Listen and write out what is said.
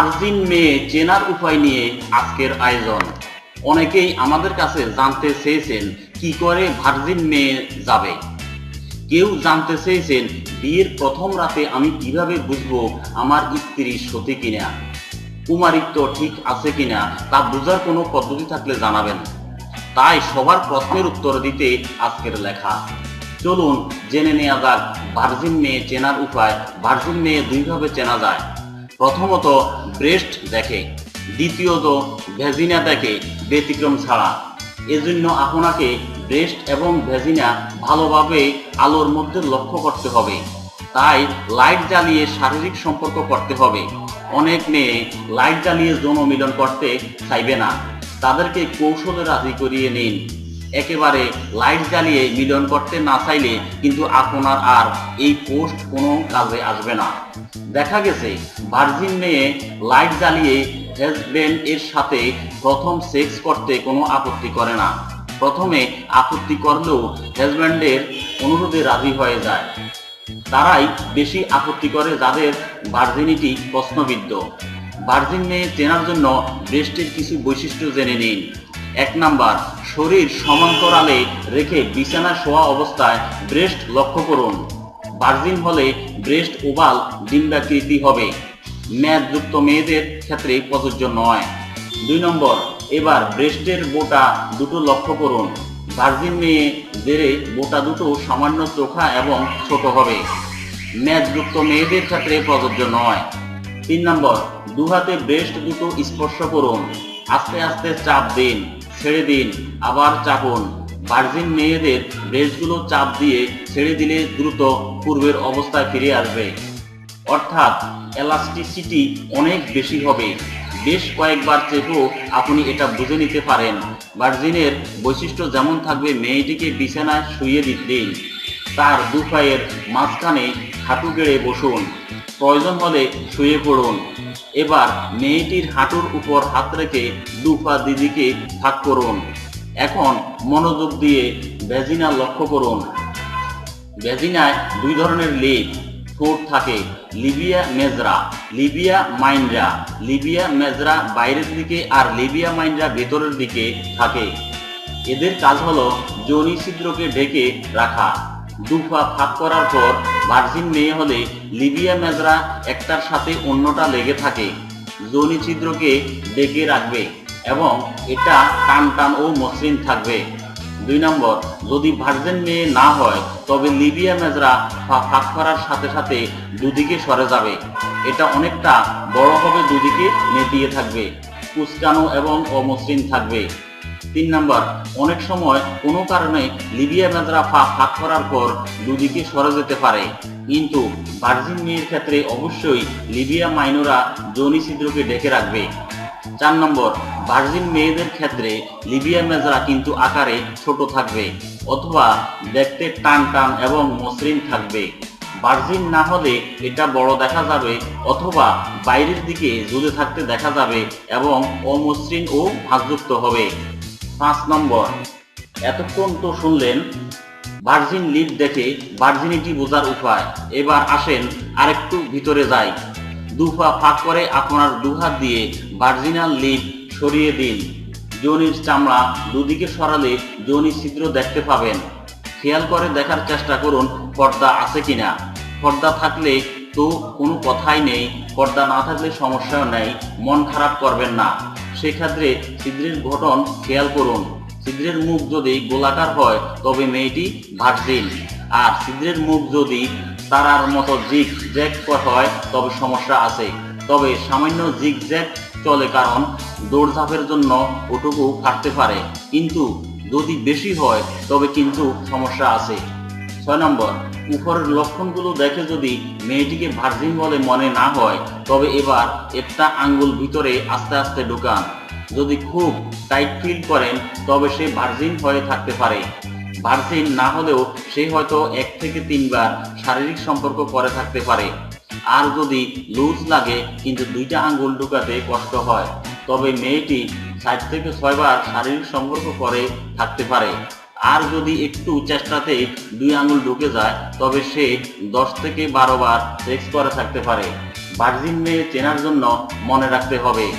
Virgin মেয়ে চেনার উপায় নিয়ে আজকের আয়োজন। অনেকেই আমাদের কাছে জানতে চেয়েছেন, কি করে ভার্জিন মেয়ে যাবে? কেউ জানতে চেয়েছেন, বিয়ের প্রথম রাতে আমি কীভাবে বুঝব আমার স্ত্রী সতী কিনা? কুমারিত্ব ঠিক আছে কিনা, তা বোঝার কোনো পদ্ধতি থাকলে জানাবেন। তাই সবার প্রশ্নের উত্তর দিতে আজকের লেখা। চলুন, জেনে নেওয়া যাক, ভার্জিন মেয়ে চেনার উপায়, ভার্জিন মেয়ে দুইভাবে চেনা যায়। প্রথমত ব্রেস্ট দেখে, দ্বিতীয়ত ভেজিনা দেখে ব্যতিক্রম ছাড়া। এজন্য আপনাকে ব্রেস্ট এবং ভেজিনা ভালোভাবে আলোর মধ্যে লক্ষ্য করতে হবে। তাই লাইট জ্বালিয়ে শারীরিক সম্পর্ক করতে হবে। অনেক মেয়ে লাইট জ্বালিয়ে যৌন মিলন করতে চাইবে না। তাদেরকে কৌশলে রাজি করিয়ে নিন। একেবারে লাইট জ্বালিয়ে মিলন করতে না চাইলে কিন্তু আপনার আর এই পোস্ট কোনো কাজে আসবে না। দেখা গেছে, ভার্জিন মেয়ে লাইট জ্বালিয়ে হাজব্যান্ড এর সাথে প্রথম সেক্স করতে কোনো আপত্তি করে না। প্রথমে আপত্তি করলেও হাজব্যান্ডের অনুরোধে রাজি হয়ে যায়। তারাই বেশি আপত্তি করে যাদের ভার্জিনিটি প্রশ্নবিদ্ধ। ভার্জিন মেয়ে চেনার জন্য ব্রেস্টের কিছু বৈশিষ্ট্য জেনে নিন। এক নাম্বার শরীর সমান্তরালে রেখে বিছানা শোয়া অবস্থায় ব্রেস্ট লক্ষ্য করুন। ভার্জিন হলে ব্রেস্ট ওভাল ডিম্বাকৃতি হবে। ম্যাচযুক্ত মেয়েদের ক্ষেত্রে প্রযোজ্য নয়। দুই নম্বর, এবার ব্রেস্টের বোটা দুটো লক্ষ্য করুন। ভার্জিন মেয়ে জেরে বোটা দুটো সামান্য চোখা এবং ছোট হবে। ম্যাচযুক্ত মেয়েদের ক্ষেত্রে প্রযোজ্য নয়। তিন নম্বর দু হাতে ব্রেস্ট দুটো স্পর্শ করুন। আস্তে আস্তে চাপ দিন। ছেড়ে দিন, আবার চাপুন। ভার্জিন মেয়েদের ব্রেস্টগুলো চাপ দিয়ে ছেড়ে দিলে দ্রুত পূর্বের অবস্থায় ফিরে আসবে। অর্থাৎ এলাস্টিসিটি অনেক বেশি হবে। বেশ কয়েকবার চেপেও আপনি এটা বুঝে নিতে পারেন। ভার্জিনের বৈশিষ্ট্য যেমন থাকবে মেয়েটিকে বিছানায় শুয়ে দিন। তার দু পায়ের মাঝখানে হাঁটু গেড়ে বসুন। প্রয়োজন হলে শুয়ে পড়ুন। এবার মেয়েটির হাঁটুর উপর হাত রেখে দু পা দিদিকে ভাগ করুন। এখন মনোযোগ দিয়ে ভ্যাজিনা লক্ষ্য করুন। ভ্যাজিনায় দুই ধরনের লেপ, ঠোঁট থাকে, labia majora, labia minora labia majora বাইরের দিকে আর লিবিয়া মাইন্ডরা ভেতরের দিকে থাকে। এদের কাজ হলো যৌনি ছিদ্রকে ঢেকে রাখা। দুপা ফাঁক করার পর ভার্জিন মেয়ে হলে লিবিয়া মেজরা একটার সাথে অন্যটা লেগে থাকে। যৌনি ছিদ্রকে ডেকে রাখবে এবং এটা টান টান ও মসৃণ থাকবে। দুই নম্বর, যদি ভার্জেন মেয়ে না হয়, তবে লিবিয়া মেজরা ফাঁক করার সাথে সাথে দুদিকে সরে যাবে। এটা অনেকটা বড় হবে দুদিকে নেতিয়ে থাকবে। কুচকানো এবং অমসৃণ থাকবে। তিন নম্বর, অনেক সময় কোনো কারণে লিবিয়া মেজরা ফা ফাঁক করার পর দুদিকে সরে যেতে পারে। কিন্তু ভার্জিন মেয়ের ক্ষেত্রে অবশ্যই লিবিয়া মাইনোরা যৌনি ছিদ্রকে ডেকে রাখবে। চার নম্বর, ভার্জিন মেয়েদের ক্ষেত্রে লিবিয়া মেজরা কিন্তু আকারে ছোট থাকবে অথবা দেখতে টান টান এবং মসৃণ থাকবে। ভার্জিন না হলে এটা বড় দেখা যাবে অথবা বাইরের দিকে ঝুলে থাকতে দেখা যাবে এবং অমসৃণ ও ভাগযুক্ত হবে। পাঁচ নম্বর। এতক্ষণ তো শুনলেন, ভার্জিন লিপ দেখে ভার্জিনিটি বোঝার উপায়। এবার আসেন আরেকটু ভিতরে যাই। দুফা ফাঁক করে আপনার দুহাত দিয়ে ভার্জিনাল লিপ সরিয়ে দিন। যৌনির চামড়া দুদিকে সরালে যৌনি ছিদ্র দেখতে পাবেন। খেয়াল করে দেখার চেষ্টা করুন, পর্দা আছে কিনা। পর্দা থাকলে তো কোনো কথাই নেই, পর্দা না থাকলে সমস্যাও নেই, মন খারাপ করবেন না। সেক্ষেত্রে ছিদ্রের গঠন খেয়াল করুন। ছিদ্রের মুখ যদি গোলাকার হয়, তবে মেয়েটি ভার্জিন আর ছিদ্রের মুখ যদি তারার মতো জিগ জ্যাক হয়, তবে সমস্যা আছে। তবে সামান্য জিগ জ্যাক চলে কারণ দৌড়ঝাঁপের জন্য ওটুকু কাটতে পারে। কিন্তু যদি বেশি হয়, তবে কিন্তু সমস্যা আছে। ছয় নম্বর। উপরের লক্ষণগুলো দেখে যদি মেয়েটিকে ভার্জিন বলে মনে না হয়, তবে এবার একটা আঙ্গুল ভিতরে আস্তে আস্তে ঢুকান। যদি খুব টাইট ফিল করেন, তবে সে ভার্জিন হয়ে থাকতে পারে। ভার্জিন না হলেও সে হয়তো এক থেকে তিনবার শারীরিক সম্পর্ক করে থাকতে পারে। আর যদি লুজ লাগে, কিন্তু দুইটা আঙ্গুল ঢুকাতে কষ্ট হয়, তবে মেয়েটি ষাট থেকে ছয়বার শারীরিক সম্পর্ক করে থাকতে পারে। আর যদি একটু চেষ্টাতে দুই আঙুল ঢুকে যায়, তবে সে দশ থেকে বারো বার সেক্স করে থাকতে পারে। ভার্জিন মেয়ে চেনার জন্য মনে রাখতে হবে।